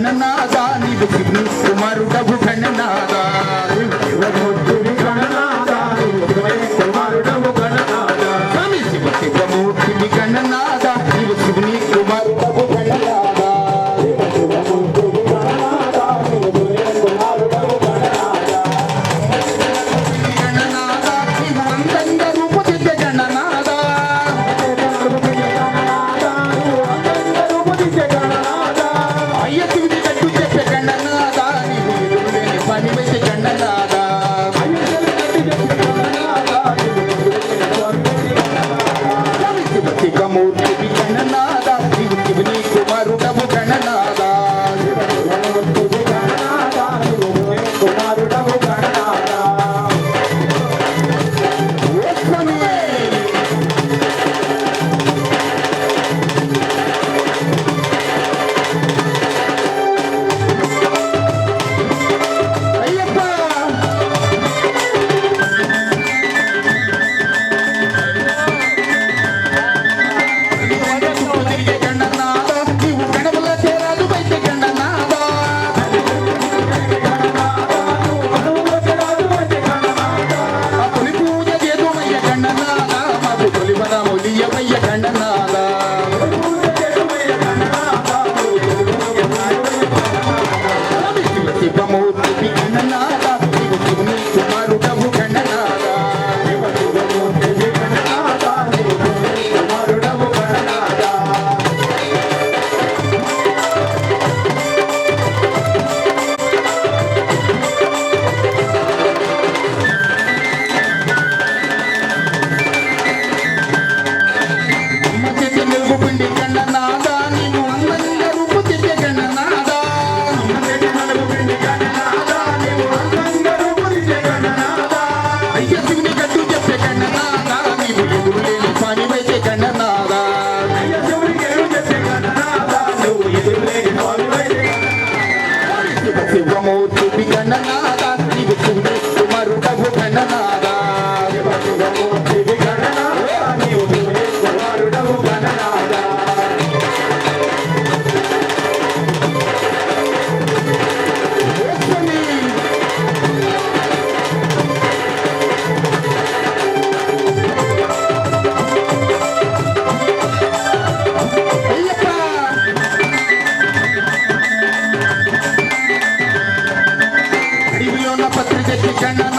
గణనాదా నిలుపు కుమారుడవు గణనాదా que मूर्ति శివమూర్తి గణనాథ శివ మరుడవు గణనాథ पत्रिकेची खंडन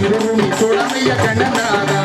குருவி குழமைய கண்ணதாதா